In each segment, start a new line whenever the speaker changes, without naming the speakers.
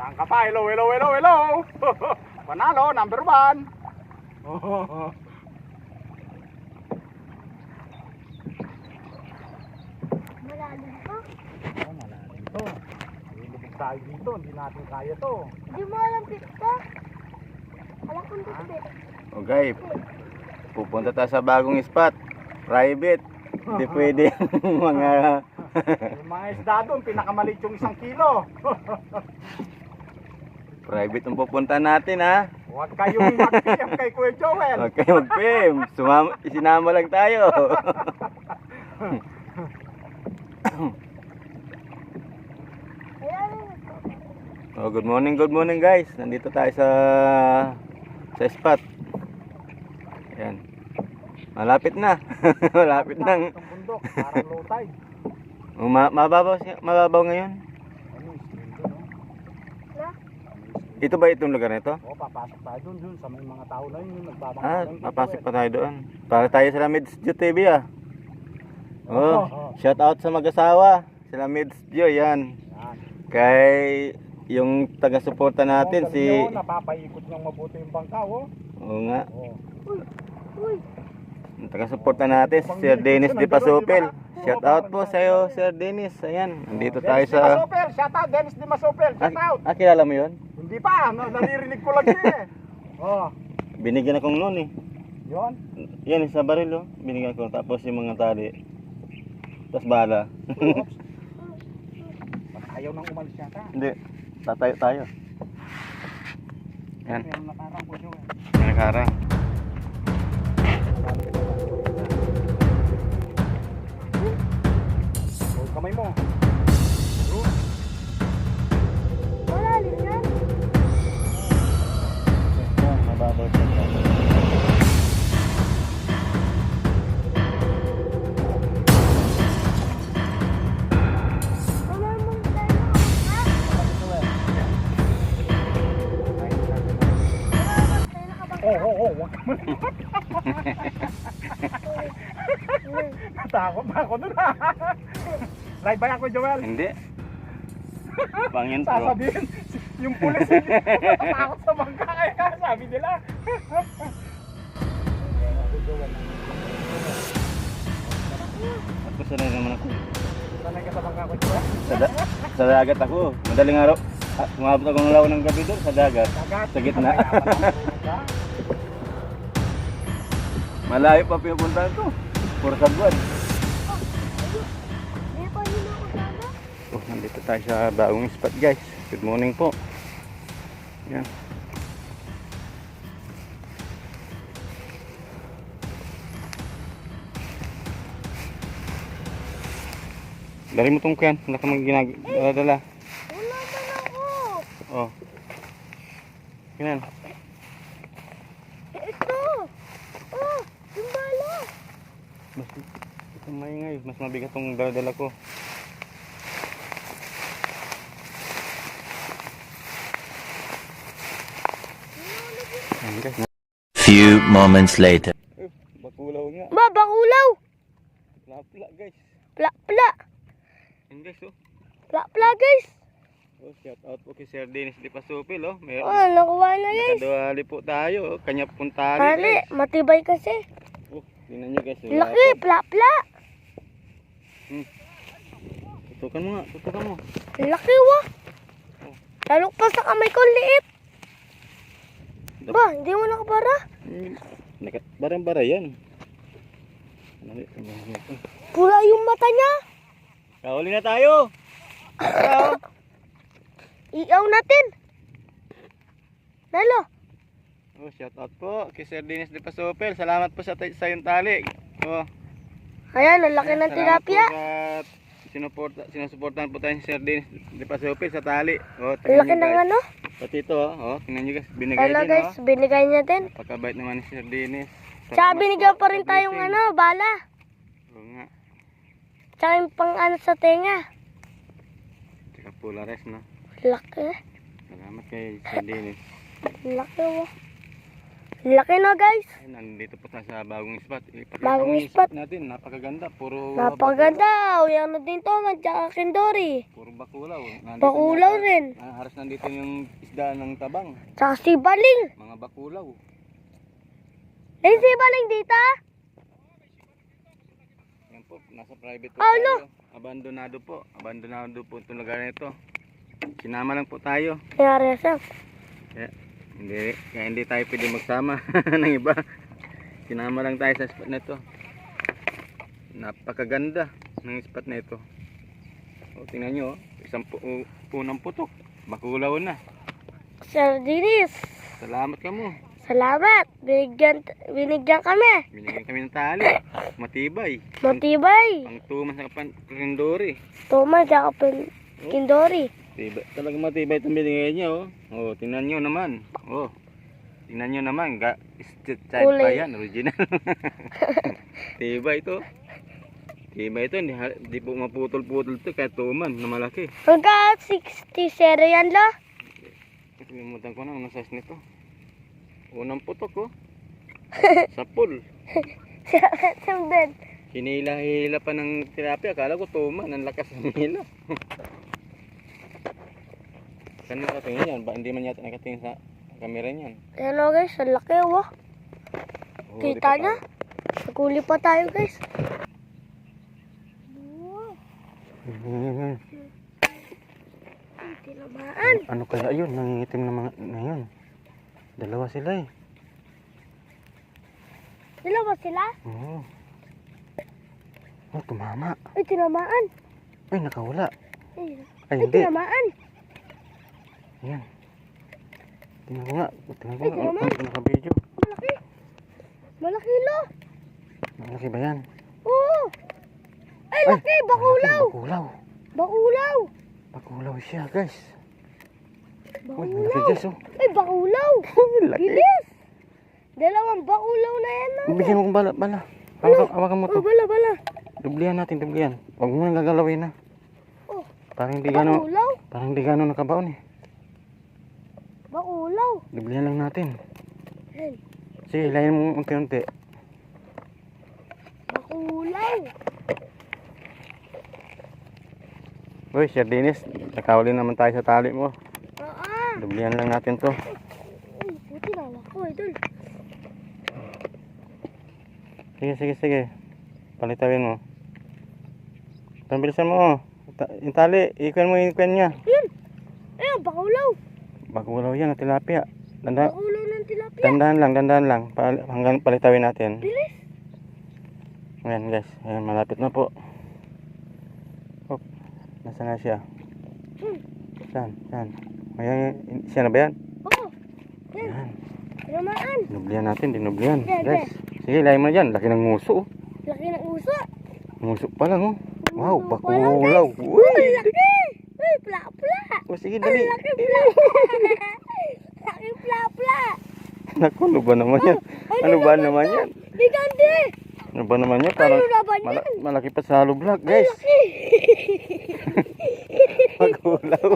Saan ka pa? Hello, hello, hello, hello. Panalo, number one.
Malalim pa.
Oh, malalim to. Lilibig tayo dito, hindi natin kaya to.
Hindi mo alam pista. Alam kong pista.
Okay. Pupunta tayo sa bagong spot. Private. Hindi pwede mga...
Yung mga isda doon, pinakamalit yung isang kilo.
Private ang pupunta natin ha.
Huwag kayong mag-PM kay Kuya Joel.
Huwag kayo mag-pim. Sumama, isinama lang tayo. Oh, good morning, good morning guys. Nandito tayo sa sa spot. Ayan. Malapit na. Malapit nang
Itong bundok, parang low tide.
ma mababaw, mababaw ngayon.
Ano, islindo, no?
Na?
Ito ba itong lugar na ito?
Oo, papasok tayo dun, dun sa may mga tao na yun, nagbabangka
Ah,
ng
papasok pa tayo doon. Para tayo sa Mids Dio TV ah. Oh, shout out sa mag-asawa. Sila Mids Dio, yan.
Yan.
Kay yung taga-suporta natin
Oo,
si
yun, napapaikot niyang mabuti yung bangka, oh.
Oo nga.
Oo.
Uy. Uy.
Yung taga-suporta natin si Sir Dennis Di Pasupil. Shout out po sa iyo, Sir Dennis. Ayan, nandito tayo
Dennis Di
sa
Masopel, shout out, Dennis Di Masopel, shout out.
Ah, ah, kilala mo 'yon?
Hindi pa, no, naririnig ko lang siya eh. Oh,
Binigyan akong noon eh.
yun.
Yan, sa baril oh. Binigyan ko. Tapos yung mga tali. Tapos bala.
Oops. Ayaw nang umalis yata.
Hindi. Tatayo tayo. Yan.
Meron nakarang po siya.
Yan kara.
Oh, kamay mo.
Malalim yan. Malalim tayo nakabangka.
Oh, oh, oh, wag ka. Natakot ba ako nun? Live ba ako, Joel?
Hindi. Pangin pro.
Sasabihin, yung pulis natatakot sa bangka sabi nila.
Ako sanay naman ako.
Sanay ka sa bangka ko?
Sa, da- sa dagat ako. Madaling araw. Ah, Umabot ako ng lawa ng gabi doon sa dagat.
Dagat.
Sa gitna. Malayo pa pinupuntahan ko. Puro sa buwan.
May panino ko sana.
Oh, nandito tayo sa bagong spot guys. Good morning po. Yan. Dali mo tong kyan. Wala ka mang ginag-dala.
Wala man ako.
Oh.
Eh, ito. Oh, yung bala.
Mas ito maingay. Mas mabigat tong dala-dala ko.
Few moments later.
Eh, bakulaw nga.
Ba, bakulaw.
Lapla guys.
Pla-pla.
Yan guys oh.
Pla-pla, guys.
Oh, shout out po kay Sir Dennis Di Pasupil oh. Meron.
Oh, nakuha na, guys.
Nakadawali po tayo. oh. Kanya pong tali
Pare,
guys.
matibay kasi.
Oh, tingnan nyo guys.
Laki, pla-pla.
Tutukan mo nga. Tutukan mo.
Laki, wa. Talok pa sa kamay ko, liit. Ba, hindi mo nakabara.
Hmm. Barang-bara yan.
Pula yung mata niya.
Kahuli na tayo. Ikaw.
Iaw natin. Nalo.
Oh, shout out po kay Sir Dennis Di Pasupil. Salamat po sa, sa yung tali. Oh.
Ayan, ang laki ng tilapia.
sa sinuporta, sinusuportahan po tayo ni Sir Dennis Di Pasupil sa tali. Oh,
Ang laki ng ano.
Pati ito, oh. oh tingnan nyo guys. Binigay
Ano
din,
guys,
oh.
binigay niya din.
Pagkabait naman ni Sir Dennis. Salamat
binigyan
po
pa rin tayong ano, bala. Tsaka yung pang ano sa tenga.
Tsaka Polares, no?
Laki.
Salamat kay Sir Dennis.
Laki, wa. Laki na guys.
Ayun, nandito po tayo sa bagong spot. Ipakita
Bagong spot.
natin. Napakaganda. Puro
Napaganda. Uyan na din to. Tsaka kindori.
Puro bakulaw. Nandito
Bakulaw
na-
rin.
Halos nandito yung isda ng tabang.
Tsaka si Baling.
Mga bakulaw.
Eh, si Baling dito?
Po, nasa private po
Ano?
tayo. Abandonado po. Abandonado po itong lugar na ito. Sinama lang po tayo.
Kaya Reza.
Kaya hindi, kaya hindi tayo pwede magsama ng iba. Sinama lang tayo sa spot na ito. Napakaganda ng spot na ito. O, tingnan nyo, oh. isang pu- unang putok. Bakulaw na.
Sir Dinis.
Salamat ka mo.
Salamat. Binigyan, binigyan kami.
Binigyan kami ng tali. Matibay.
Matibay.
Ang tumas ng pan karindori.
Tuma, tsaka pin, kindori.
Tibay. Talagang matibay itong binigay niya, oh. Oh, tingnan nyo naman. Oh. Tingnan nyo naman, ga street side pa yan, original. tibay ito. Tibay ito, hindi, hindi po maputol-putol ito kahit tuman na malaki.
Hanggang 60 zero yan la.
Kalimutan ko na anong size nito. Unang putok, oh. Sapul.
Sundan.
Hinila-hila pa ng tilapia. Akala ko tuman. Ang lakas ng hila. Saan nakatingin yan? Ba, hindi man yata nakatingin sa camera niyan.
Ayan o guys, ang laki oh.
Huli
Kita niya? Naguli pa tayo guys.
Ano kaya yun? Nangingitim na mga na yun. Dalawa sila eh.
Sila ba sila?
Oo. Oh, tumama.
Ay, tinamaan.
Ay, nakawala.
Ay,
Ay,
ay
hindi.
tinamaan.
Ayan. Tingnan ko nga. Tingnan ko
Ay,
nga.
mo.
Ano naka-video?
Malaki. Malaki lo.
Malaki ba yan?
Oo. Ay, laki. Bakulaw.
Bakulaw.
Bakulaw.
Bakulaw siya, guys.
Bakulaw.
guys, oh.
Ay, bakulaw.
Laki.
Bilis. Dalawang bakulaw na yan. No?
Bigyan mo kong bala, bala. Hawakan, hawakan mo to.
Oh, bala, bala.
Dublihan natin, dublihan. Huwag mo nang gagalawin na.
Oh,
Parang hindi gano,
bakulaw.
parang hindi gano nakabaon eh.
Bakulaw.
Dublihan lang natin. Sige, hilahin mo unti-unti.
Bakulaw.
Uy, Sir Dennis, nakahuli naman tayo sa tali mo. Dublihan lang natin to.
Uy, buti na ako, idol.
Sige, sige, sige. Palitawin mo. Pambilisan mo. Ta- yung tali, mo yung ikan niya.
Ayun. Ayun, bakulaw.
Bagulaw yan, tilapia. Danda,
Bakulaw ng tilapia.
dandahan lang, dandahan lang. Pal- hanggang palitawin natin.
Bilis.
Ayan guys, ayan, malapit na po. Hop, nasa na siya?
Hmm.
Saan? Saan? Ayan, siya na ba yan?
Oo. Ayan, tinamaan.
dinublihan natin, dinublihan.
Yan,
Guys, sige, lahin mo dyan. Laki ng nguso. oh.
Laki ng uso.
Nguso pa lang oh. Wow,
Nguso pa lang,
bakulaw.
Uy, laki. Uy, pla-pla.
Oh, sige,
Ang
dali.
laki pla. laki pla-pla.
Naku, ano ba naman yan? Ano ba naman yan?
Bigante.
Ano ba naman yan? Parang
Ano naman yan?
mala- malaki pa sa hollow block, guys.
Laki.
Bagulaw.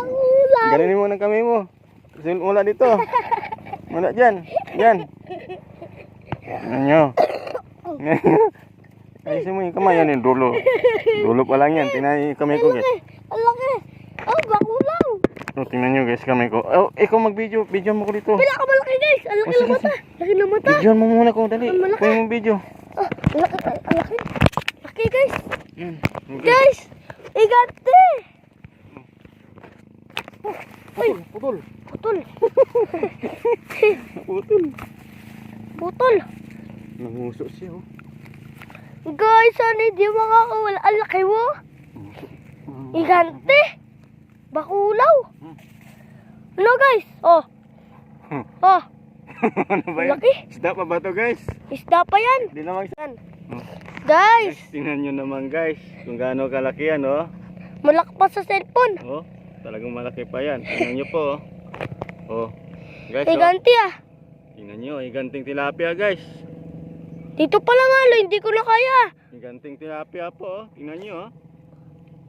Bakulaw. Bakulaw.
Ganun mo ng kamay mo. Sul- Mula dito. Mula dyan. Yan. Ano nyo? Ayusin mo yung kamay. Yan yung dulo. Dulo pa lang yan. Tingnan yung kamay ko, guys.
Ang laki. Oh, bakulaw.
Oh, tingnan nyo, guys, kamay ko. Oh, ikaw mag-video. Video mo ko dito.
Pinakamalaki guys. Ang laki
Oh,
ng mata. Laki ng mata.
Video mo muna ko. Dali.
Malaki.
Kunin mo video.
Oh, ang laki. Ang laki. Laki guys.
Yan. Okay.
Guys. Igante.
Putol. Putol.
Putol.
Putol.
Putol.
Nanguso siya, oh.
Guys, sana hindi makakawala. Ang laki mo. Igante. Bakulaw.
Hmm.
Ano guys? Oh.
Hmm.
Oh.
ano ba yan?
Laki.
Isda pa ba to, guys?
Isda pa yan.
Hindi naman
Yan.
Hmm.
Guys,
Guys, tingnan nyo naman guys, kung gaano kalaki yan, oh.
malaki pa sa cellphone.
Oh, talagang malaki pa yan. Tingnan nyo po, oh. Oh, guys, oh.
Igante ah.
Tingnan nyo, higanting tilapia, guys.
Dito pa lang halo, hindi ko na kaya.
Higanting tilapia po, oh. Tingnan nyo, oh.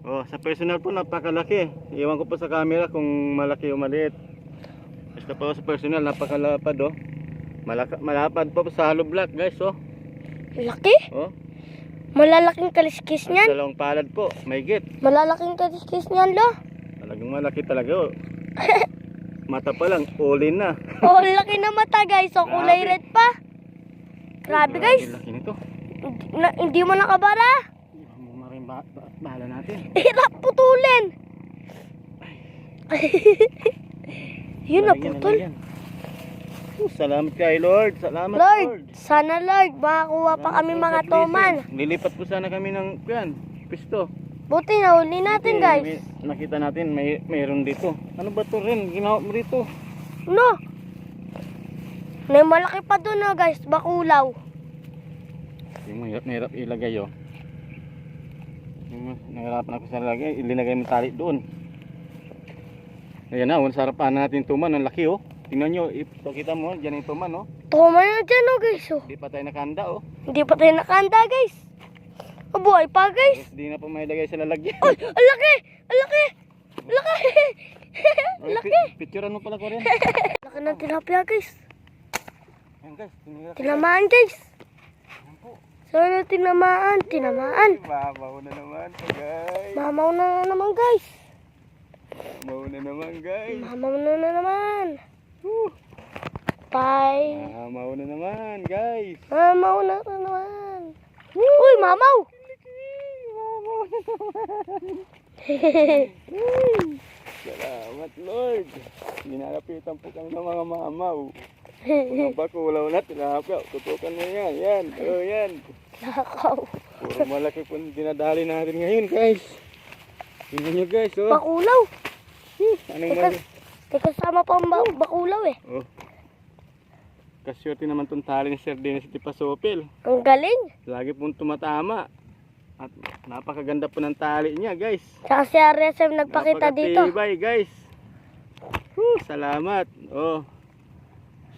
Oh, sa personal po, napakalaki. Iwan ko po sa camera kung malaki o maliit. Basta po sa personal, napakalapad oh. Malaka, malapad po sa hollow block guys oh.
Laki.
Oh,
Malalaking kaliskis niyan.
dalawang palad po, may git.
Malalaking kaliskis niyan, lo.
Talagang malaki talaga oh. Mata pa lang, all in na.
Oh, laki na mata, guys. So, kulay
Grabe.
red pa. Grabe, guys.
Laki nito.
Hindi, na, hindi mo nakabara.
Mo rin ba, ba, bahala natin.
Hirap putulin. Yun na,
Lalagyan,
putol.
lalagyan. Oh, Salamat kay Lord. Salamat Lord.
Lord, sana Lord, makakuha pa kami mga toman.
blessing. Lilipat po sana kami ng yan, pisto.
Buti nahuli natin,
Kasi
guys.
may- nakita natin may mayroon dito. Ano ba to rin? Ginawa mo rito.
No. May malaki pa doon, no, guys. Bakulaw.
Yung mahirap na hirap ilagay oh. Nahirapan ako sa lagay, ilinagay mo tali doon. Ayan na, oh, sa harapan natin tuman, ang laki oh. Tingnan nyo, ito kita mo, dyan yung tuman oh.
Tuma na dyan, no, guys. Oh.
Hindi pa tayo nakanda oh.
Hindi pa tayo nakanda, guys. Mabuhay pa, guys.
Tapos di na pa may lagay sa lalagyan.
Ay, ang laki! Ang laki! Ang laki!
Ay,
laki!
pi- Picturean mo pala ko rin.
Laki ng tilapia, guys.
Ayan guys,
Tinamaan, guys. Sana tinamaan, tinamaan.
Babaw na naman guys.
Mamaw na na naman, guys.
Babaw na naman guys.
Mamaw na na naman. Bye.
Mamaw na naman guys.
Mamaw na naman. Uy, mamaw!
Salamat Lord. Ninalapitan po kami ng mga mamaw. Mga bakulaw na tilapia. Tutukan mo yan. Yan. Oh, yan.
Nakaw.
Puro malaki po dinadali natin ngayon guys. Tingnan nyo guys oh.
Bakulaw.
Anong
Teka,
mali?
teka sama pa ang ba- bakulaw eh.
Oh. Kasyerte naman tong tali ni Sir Dennis di Pasopil.
Ang galing.
Lagi pong tumatama. At napakaganda po ng tali niya, guys.
Saka si RSM nagpakita dito.
Napakatibay, guys. Whew, salamat. Oh.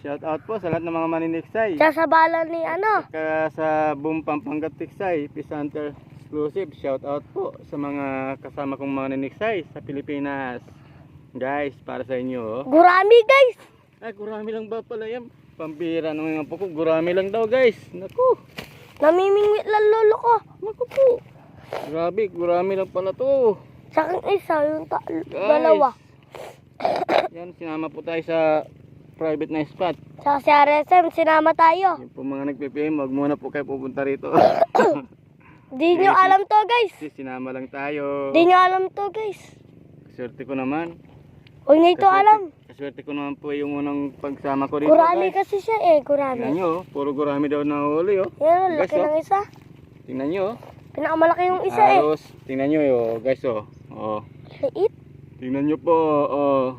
Shout out po sa lahat ng mga maniniksay.
Sa bala ni ano.
Saka sa Boom Pampanga Tiksay, Peace Hunter Exclusive. Shout out po sa mga kasama kong mga maniniksay sa Pilipinas. Guys, para sa inyo. Oh.
Gurami guys.
Ay, gurami lang ba pala yan? Pambira ng mga po ko. Gurami lang daw, guys. Naku.
Namimingwit lang lolo ko.
Naku po. Grabe, gurami lang pala to.
Sa akin isa, yung ta- dalawa.
Yan, sinama po tayo sa private na spot.
Saka si RSM, sinama tayo.
Yung po mga nagpipim, wag muna po kayo pupunta rito.
Di nyo alam to guys.
Kasi sinama lang tayo.
Di nyo alam to guys.
Swerte ko naman.
Huwag nyo ito alam.
Kaswerte ko naman po yung unang pagsama ko rito.
Gurami
guys.
kasi siya eh,
Tingnan
gurami.
nyo, oh. puro gurami daw na huli. Oh.
Yan,
Guys,
laki
oh.
ng isa.
Tingnan nyo. oh.
Pinakamalaki yung isa eh.
Aros. Tingnan nyo, oh. guys. Oh. Oh.
Liit.
Tingnan nyo po. Oh.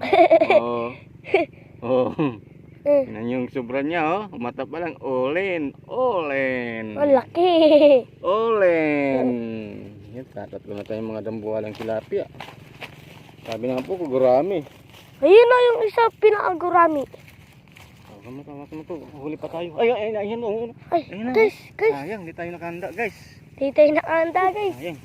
Oh. Oh.
Eh,
Tingnan nyo yung sobra niya. Oh. Mata pa lang. Olin. Olin.
ang laki.
Olen. Yan, tatatlo na tayong mga dambuhalang tilapia. Sabi na po, gurami.
Ayun na yung isa pinakagurami.
Tawag mo, tawag mo to. Huli pa tayo. Ay, ay, ay, ayan, oh.
Ay,
Ayun na.
guys, guys.
Sayang, di tayo nakahanda, guys.
Di tayo nakahanda guys.
Sayang.